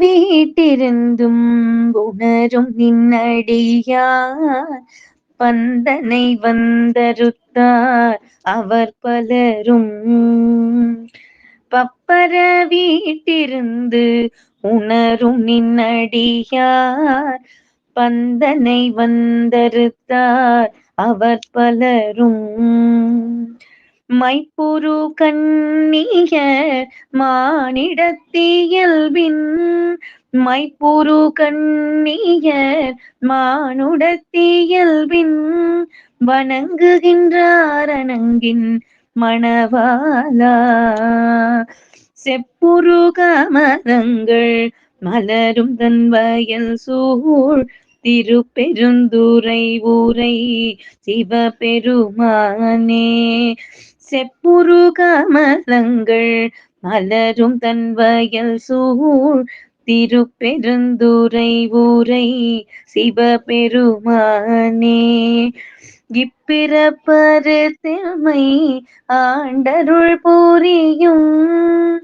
வீட்டிருந்தும் உணரும் நின்னடியார். பந்தனை வந்தருத்தார் அவர் பலரும். பப்பர வீட்டிருந்து உணரும் நின்னடியார். பந்தனை வந்தருத்தார் அவர் பலரும். மைப்புரு கண்ணிய மானிடத்தியல்பின் மைப்புரு கண்ணியர் மானுடத்தியல்பின் வணங்குகின்றார் அணங்கின் மணவாலா செப்புரு கமலங்கள் மலரும் தன் வயல் சூழ் திருப்பெருந்துரை ஊரை சிவபெருமானே. செப்புரு கமலங்கள் மலரும் தன் வயல் சூழ் திருப்பெருந்துரை ஊரை சிவபெருமானே. இப்பிறப்பரு திறமை ஆண்டருள் புரியும்.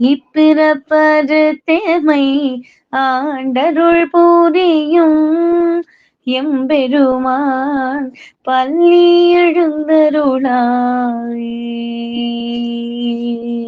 இப்பிறப்பரு தேமை ஆண்டருள் புரியும். எம்பெருமான் பள்ளி எழுந்தருளாய்.